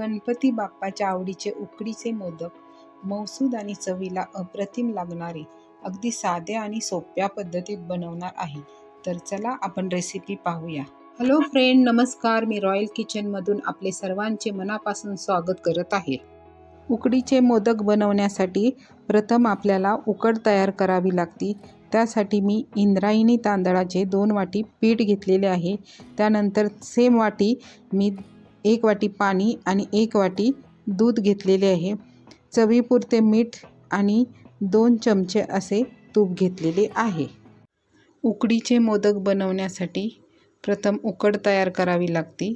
गणपती बाप्पाच्या आवडीचे उकडीचे मोदक मौसूद आणि चवीला अप्रतिम लागणारे अगदी साध्या आणि सोप्या पद्धतीत बनवणार आहे. तर चला आपण रेसिपी पाहूया. हॅलो फ्रेंड नमस्कार. मी रॉयल किचनमधून आपले सर्वांचे मनापासून स्वागत करत आहे. उकडीचे मोदक बनवण्यासाठी प्रथम आपल्याला उकड तयार करावी लागती. त्यासाठी मी इंद्रायणी तांदळाचे दोन वाटी पीठ घेतलेले आहे. त्यानंतर सेम वाटी मी एक वाटी पाणी आणि एक वाटी दूध घेतलेले आहे. चवीपुरते मीठ आणि दोन चमचे असे तूप घेतलेले आहे. उकडीचे मोदक बनवण्यासाठी प्रथम उकड तयार करावी लागते.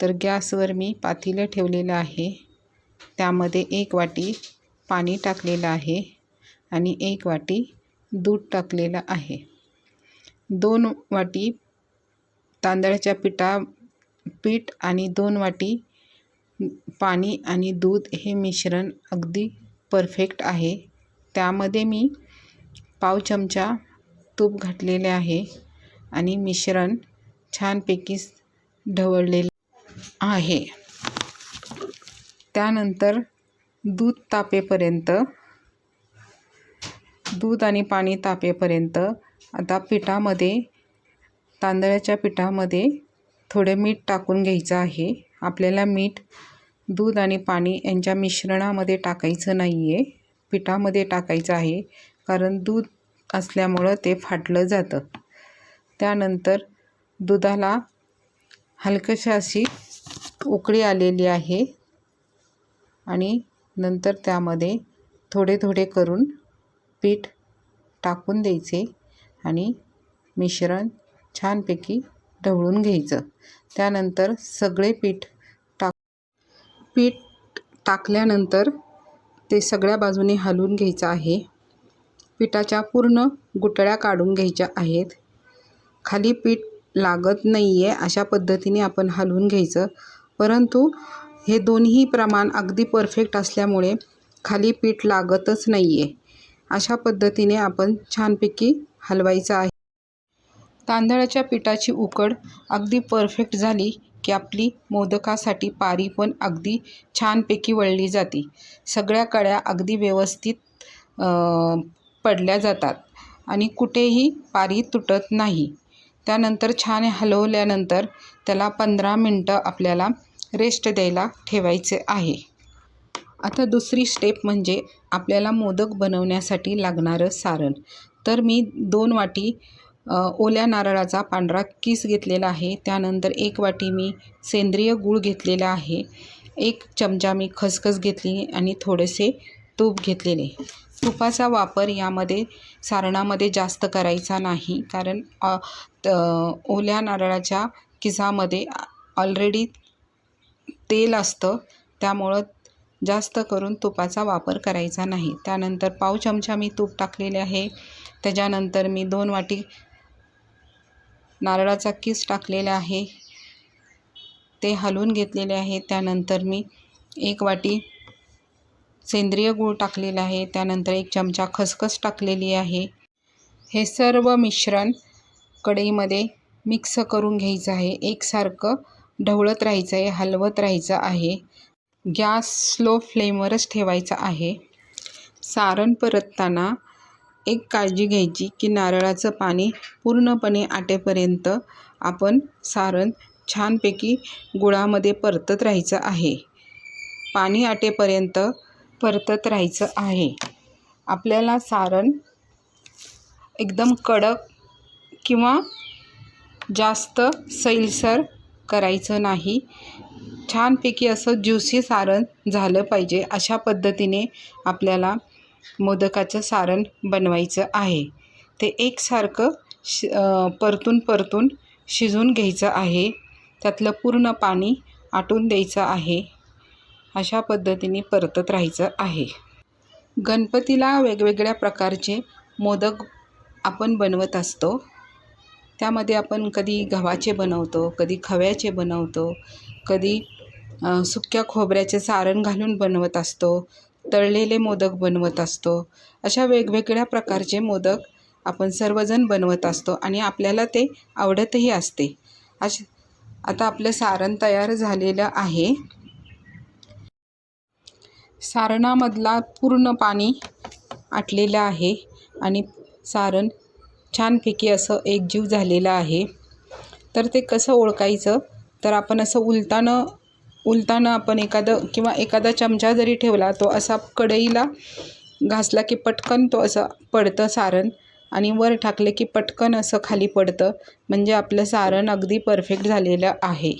तर गॅसवर मी पातेलं ठेवलेलं आहे. त्यामध्ये एक वाटी पाणी टाकलेलं आहे आणि एक वाटी दूध टाकलेलं आहे. दोन वाटी तांदळाच्या पिठा पीठ आणि दोन वाटी पाणी आणि दूध हे मिश्रण अगदी परफेक्ट आहे. त्यामध्ये मी पाव चमचा तूप घातलेले आहे आणि मिश्रण छानपैकी ढवळलेले आहे. त्यानंतर दूध तापेपर्यंत दूध आणि पाणी तापेपर्यंत आता पिठामध्ये तांदळाच्या पिठामध्ये थोडे मीठ टाकून घ्यायचं आहे. आपल्याला मीठ दूध आणि पाणी यांच्या मिश्रणामध्ये टाकायचं नाही आहे पिठामध्ये टाकायचं आहे कारण दूध असल्यामुळं ते फाटलं जातं. त्यानंतर दुधाला हलकशी अशी उकळी आलेली आहे आणि नंतर त्यामध्ये थोडे थोडे करून पीठ टाकून द्यायचे आणि मिश्रण छानपैकी ढवळून घ्यायचं. त्यानंतर सगळे पीठ टाक पीठ टाकल्यानंतर ते सगळ्या बाजूने हलवून घ्यायचं आहे. पिठाच्या पूर्ण गुटळ्या काढून घ्यायच्या आहेत. खाली पीठ लागत नाही आहे अशा पद्धतीने आपण हलवून घ्यायचं. परंतु हे दोन्ही प्रमाण अगदी परफेक्ट असल्यामुळे खाली पीठ लागतच नाही आहे अशा पद्धतीने आपण छानपैकी हलवायचं आहे. तांदळाच्या पिठाची उकड अगदी परफेक्ट झाली की आपली मोदकासाठी पारी पण अगदी छानपैकी वळली जाते. सगळ्या कड्या अगदी व्यवस्थित पडल्या जातात आणि कुठेही पारी तुटत नाही. त्यानंतर छान हलवल्यानंतर त्याला पंधरा मिनटं आपल्याला रेस्ट द्यायला ठेवायचे आहे. आता दुसरी स्टेप म्हणजे आपल्याला मोदक बनवण्यासाठी लागणारं सारण. तर मी दोन वाटी ओल्या नारळाचा पांढरा किस घेतलेला आहे. त्यानंतर एक वाटी मी सेंद्रिय गूळ घेतलेला आहे. एक चमचा मी खसखस घेतली आणि थोडेसे तूप घेतलेले. तुपाचा वापर यामध्ये सारणामध्ये जास्त करायचा नाही. कारण ओल्या नारळाच्या किसामध्ये ऑलरेडी तेल असतं. त्यामुळं जास्त करून तुपाचा वापर करायचा नाही. त्यानंतर पाव चमचा मी तूप टाकलेले आहे. त्याच्यानंतर मी दोन वाटी नारळाचा किस टाकलेला आहे? ते हलवून घेतलेले आहे. त्यानंतर मी एक वाटी सेंद्रिय गूळ टाकलेला आहे. त्यानंतर एक चमचा खसखस टाकलेली आहे. हे सर्व मिश्रण कढईमध्ये मिक्स करून घ्यायचं आहे. एकसारखं ढवळत राहायचं आहे हलवत राहायचं आहे. गॅस स्लो फ्लेमवरच ठेवायचा आहे. सारण परतताना एक काळजी घ्यायची की नारळाचं पाणी पूर्णपणे आटेपर्यंत आपण सारण छानपैकी गुळामध्ये परतत राहायचं आहे. पाणी आटेपर्यंत परतत राहायचं आहे. आपल्याला सारण एकदम कडक किंवा जास्त सैलसर करायचं नाही. छानपैकी असं ज्युसी सारण झालं पाहिजे अशा पद्धतीने आपल्याला मोदकाचं सारण बनवायचं आहे. ते एकसारखं शि परतून परतून शिजून घ्यायचं आहे. त्यातलं पूर्ण पाणी आटून द्यायचं आहे. अशा पद्धतीने परतत राहायचं आहे. गणपतीला वेगवेगळ्या प्रकारचे मोदक आपण बनवत असतो. त्यामध्ये आपण कधी गव्हाचे बनवतो कधी खव्याचे बनवतो कधी सुक्या खोबऱ्याचे सारण घालून बनवत असतो. तळलेले मोदक बनवत असतो. अशा वेगवेगळ्या प्रकारचे मोदक आपण सर्वजण बनवत असतो आणि आपल्याला ते आवडतही असते. अश आता आपलं सारण तयार झालेलं आहे. सारणामधला पूर्ण पाणी आटलेलं आहे आणि सारण छानपैकी असं एकजीव झालेलं आहे. तर ते कसं ओळखायचं? तर आपण असं उलतानं उलतानं आपण एखादं किंवा एखादा चमचा जरी ठेवला तो असा कढईला घासला की पटकन तो असं पडतं सारण आणि वर टाकले की पटकन असं खाली पडतं. म्हणजे आपलं सारण अगदी परफेक्ट झालेलं आहे.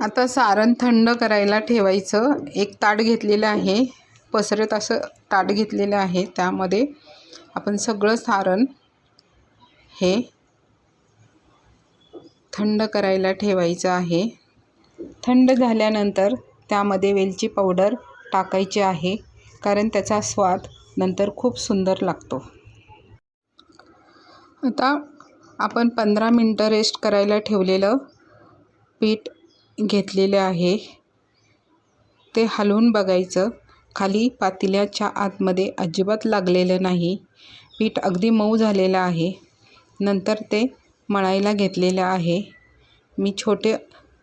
आता सारण थंड करायला ठेवायचं. एक ताट घेतलेलं आहे. पसरत असं ताट घेतलेलं आहे. त्यामध्ये आपण सगळं सारण हे थंड करायला ठेवायचं आहे. थंड झाल्यानंतर त्यामध्ये वेलची पावडर टाकायची आहे कारण त्याचा स्वाद नंतर खूप सुंदर लागतो. आता आपण पंधरा मिनटं रेस्ट करायला ठेवलेलं पीठ घेतलेले आहे. ते हलवून बघायचं. खाली पातेल्याच्या आतमध्ये अजिबात लागलेलं नाही. पीठ अगदी मऊ झालेलं आहे. नंतर ते मळायला घेतलेलं आहे. मी छोटे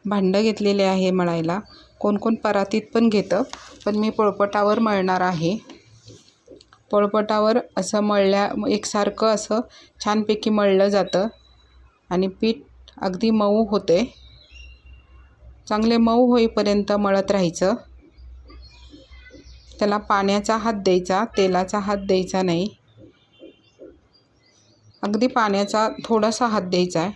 भांडं घेतलेले आहे मळायला कोण कोण परातीत पण घेतं पण मी पोळपटावर मळणार आहे. पोळपटावर असं मळल्या एकसारखं असं छानपैकी मळलं जातं आणि पीठ अगदी मऊ होते. चांगले मऊ होईपर्यंत मळत राहायचं. त्याला पाण्याचा हात द्यायचा तेलाचा हात द्यायचा नाही. अगदी पाण्याचा थोडासा हात द्यायचा आहे.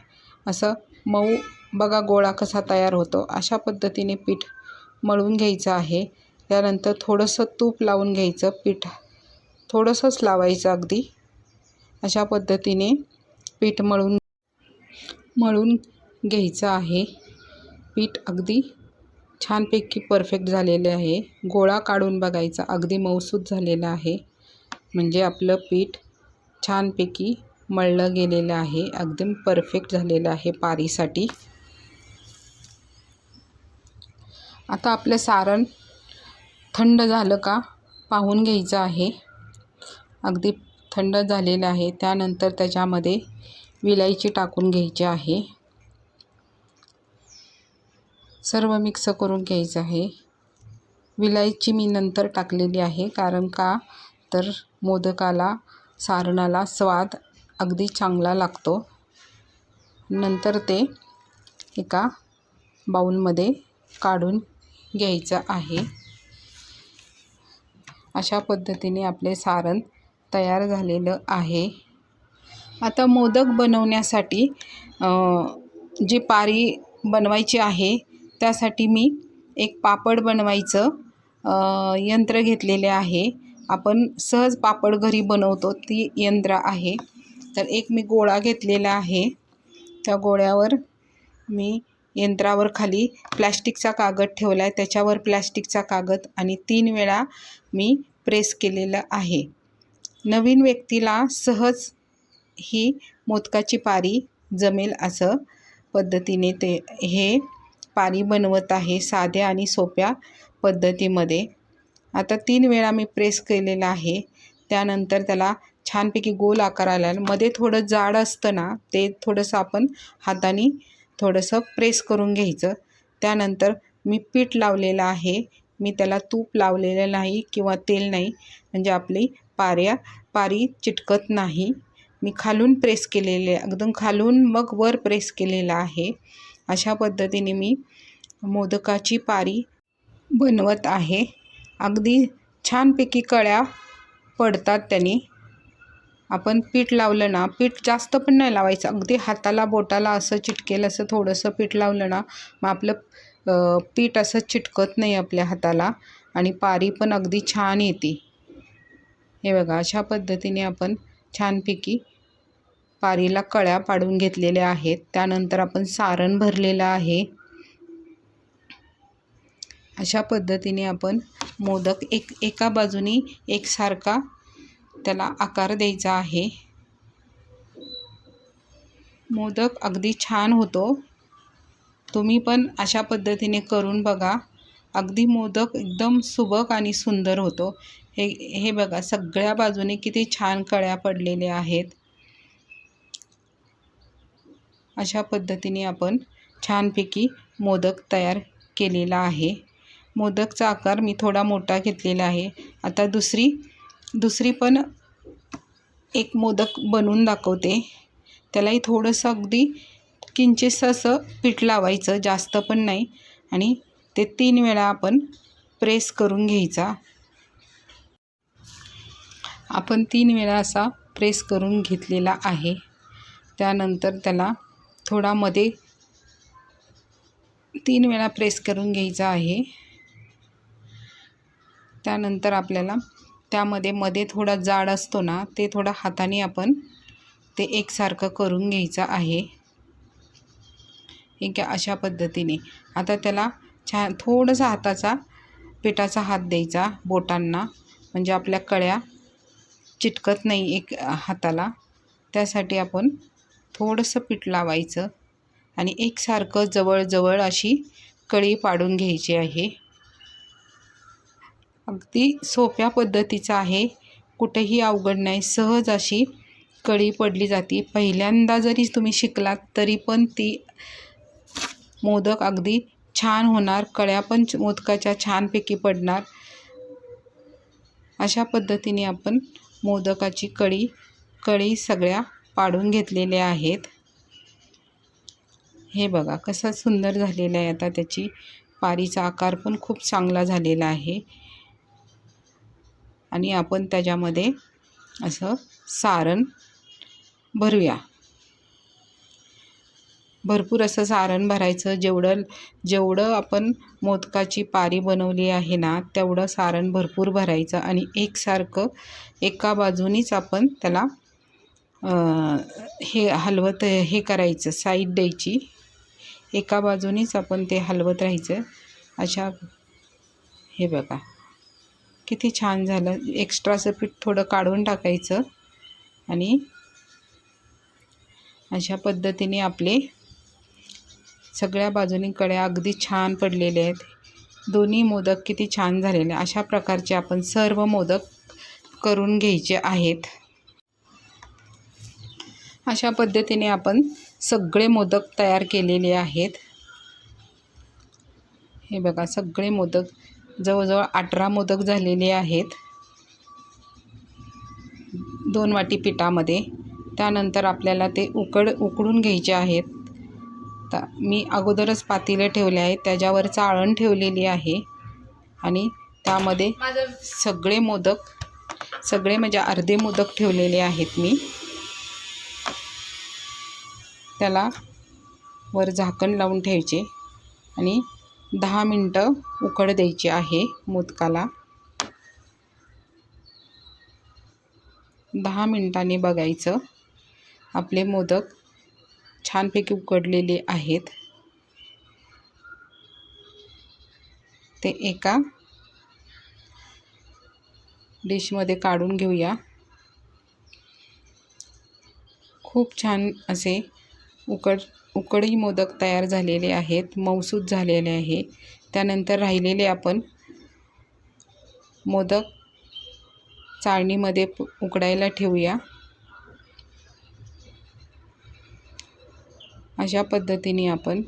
असं मऊ बघा गोळा कसा तयार होतो. अशा पद्धतीने पीठ मळून घ्यायचं आहे. त्यानंतर थोडंसं तूप लावून घ्यायचं. पीठ थोडंसंच लावायचं अगदी. अशा पद्धतीने पीठ मळून मळून घ्यायचं आहे. पीठ अगदी छानपैकी परफेक्ट झालेले आहे. गोळा काढून बघायचा. अगदी मऊसूत झालेला आहे. म्हणजे आपलं पीठ छानपैकी मळलं गेलेलं आहे. एकदम परफेक्ट झालेलं आहे पारीसाठी. आता आपलं सारण थंड झालं का पाहून घ्यायचं आहे. अगदी थंड झालेलं आहे. त्यानंतर त्याच्यामध्ये विलायची टाकून घ्यायची आहे. सर्व मिक्स करून घ्यायचं आहे. विलायची मी नंतर टाकलेली आहे. कारण का? तर मोदकाला सारणाला स्वाद अगदी चांगला लागतो. नंतर ते एका बाऊलमध्ये काढून घ्यायचं आहे. अशा पद्धतीने आपले सारण तयार झालेलं आहे. आता मोदक बनवण्यासाठी जी पारी बनवायची आहे त्यासाठी मी एक पापड बनवायचं यंत्र घेतलेले आहे. आपण सहज पापड घरी बनवतो ती यंत्र आहे. तर एक मी गोळा घेतलेला आहे. त्या गोळ्यावर मी यंत्रावर खाली प्लॅस्टिकचा कागद ठेवला आहे त्याच्यावर प्लॅस्टिकचा कागद आणि तीन वेळा मी प्रेस केलेलं आहे. नवीन व्यक्तीला सहज ही मोदकाची पारी जमेल असं पद्धतीने ते हे पारी बनवत आहे साध्या आणि सोप्या पद्धतीमध्ये. आता तीन वेळा मी प्रेस केलेला आहे. त्यानंतर त्याला छानपैकी गोल आकार आला मध्ये थोडं जाड असतं ना ते थोडंसं आपण हाताने थोडंसं प्रेस करून घ्यायचं. त्यानंतर मी पीठ लावलेलं आहे. मी त्याला तूप लावलेलं नाही किंवा तेल नाही म्हणजे आपली पाऱ्या पारी चिटकत नाही. मी खालून प्रेस केलेले एकदम खालून मग वर प्रेस केलेलं आहे. अशा पद्धतीने मी मोदकाची पारी बनवत आहे. अगदी छानपैकी कळ्या पडतात त्यांनी. आपण पीठ लावलं ना पीठ जास्त पण नाही लावायचं. अगदी हाताला बोटाला असं चिटकेल असं थोडंसं पीठ लावलं ना मग आपलं पीठ असं चिटकत नाही आपल्या हाताला आणि पारी पण अगदी छान येते. हे बघा अशा पद्धतीने आपण छानपैकी पारीला कळ्या पाडून घेतलेल्या आहेत. त्यानंतर आपण सारण भरलेलं आहे. अशा पद्धतीने आपण मोदक एक एका बाजूनी एकसारखा त्याला आकार द्यायचा आहे. मोदक अगदी छान होतो. तुम्ही पण अशा पद्धतीने करून बघा. अगदी मोदक एकदम सुबक आणि सुंदर होतो. हे हे बघा सगळ्या बाजूने किती छान कळ्या पडलेल्या आहेत. अशा पद्धतीने आपण छानपैकी मोदक तयार केलेला आहे. मोदकचा आकार मी थोडा मोठा घेतलेला आहे. आता दुसरी दुसरी पण एक मोदक बनवून दाखवते. त्यालाही थोडंसं अगदी किंचितसं असं पीठ लावायचं जास्त पण नाही. आणि ते तीन वेळा आपण प्रेस करून घ्यायचा. आपण तीन वेळा असा प्रेस करून घेतलेला आहे. त्यानंतर त्याला थोडा मध्ये तीन वेळा प्रेस करून घ्यायचा आहे. त्यानंतर आपल्याला त्यामध्ये मध्ये थोडा जाड असतो ना ते थोडा हाताने आपण ते एकसारखं करून घ्यायचं आहे. ठीक आहे अशा पद्धतीने. आता त्याला छान थोडंसं हाताचा पिठाचा हात द्यायचा बोटांना. म्हणजे आपल्या कळ्या चिटकत नाही एक हाताला. त्यासाठी आपण थोडंसं पीठ लावायचं. आणि एकसारखं जवळजवळ अशी कळी पाडून घ्यायची आहे. अगदी सोप्या पद्धतीचं आहे. कुठेही अवघड नाही. सहज अशी कळी पडली जाते. पहिल्यांदा जरी तुम्ही शिकलात तरी पण ती मोदक अगदी छान होणार. कळ्या पण मोदकाच्या छानपैकी पडणार. अशा पद्धतीने आपण मोदकाची कळी कळी सगळ्या पाडून घेतलेल्या आहेत. हे बघा कसं सुंदर झालेलं आहे. आता त्याची पारीचा आकार पण खूप चांगला झालेला आहे. आणि आपण त्याच्यामध्ये असं सारण भरूया. भरपूर असं सारण भरायचं. जेवढं जेवढं आपण मोदकाची पारी बनवली आहे ना तेवढं सारण भरपूर भरायचं आणि एकसारखं एका बाजूनीच आपण त्याला हे हलवत हे करायचं साईड द्यायची. एका बाजूनीच आपण ते हलवत राहायचं. अशा हे बघा. किती छान झालं. एक्स्ट्राचं पीठ थोडं काढून टाकायचं. आणि अशा पद्धतीने आपले सगळ्या बाजूनी कड्या अगदी छान पडलेले आहेत. दोन्ही मोदक किती छान झालेले. अशा प्रकारचे आपण सर्व मोदक करून घ्यायचे आहेत. अशा पद्धतीने आपण सगळे मोदक तयार केलेले आहेत. हे बघा सगळे मोदक जवळजवळ अठरा मोदक झालेले आहेत. दोन वाटी पिठामध्ये. त्यानंतर आपल्याला ते उकड उकडून घ्यायचे आहेत. तर मी अगोदरच पातेलं ठेवले आहे त्याच्यावर चाळण ठेवलेली आहे. आणि त्यामध्ये सगळे मोदक सगळे म्हणजे अर्धे मोदक ठेवलेले आहेत मी. त्याला वर झाकण लावून ठेवायचे. आणि दहा मिनटं उकड द्यायची आहे मोदकाला. दहा मिनटांनी बघायचं. आपले मोदक छानपैकी उकडलेले आहेत. ते एका डिशमध्ये काढून घेऊया. खूप छान असे उकड उकडी मोदक तयार झालेले आहेत मौसूद झालेले आहे. त्यानंतर राहिलेले आपण मोदक चाळणीमध्ये उकडायला ठेवूया. अशा पद्धतीने आपण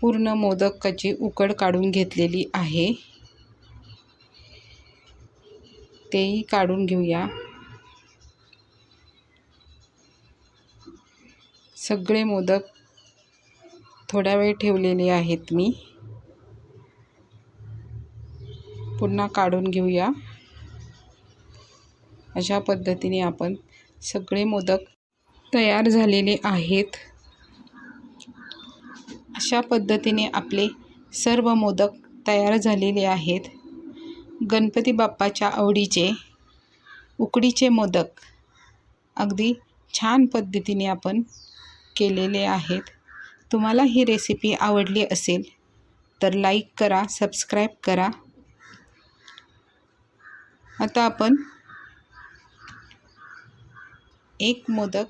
पूर्ण मोदकाची उकड काढून घेतलेली आहे. तेही काढून घेऊया. सगळे मोदक थोड्या वेळ ठेवलेले आहेत मी. पुन्हा काढून घेऊया. अशा पद्धतीने आपण सगळे मोदक तयार झालेले आहेत. अशा पद्धतीने आपले सर्व मोदक तयार झालेले आहेत. गणपती बाप्पाच्या आवडीचे उकडीचे मोदक. अगदी छान पद्धतीने आपण केलेले आहेत. तुम्हाला ही रेसिपी आवडली असेल तर लाईक करा सबस्क्राईब करा. आता आपण एक मोदक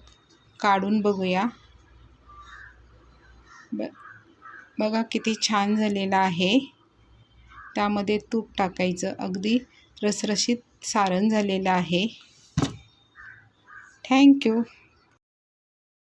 काढून बघूया. ब बघा किती छान झालेला आहे. त्यामध्ये तूप टाकायचं. अगदी रसरशीत सारण झालेलं आहे. थँक्यू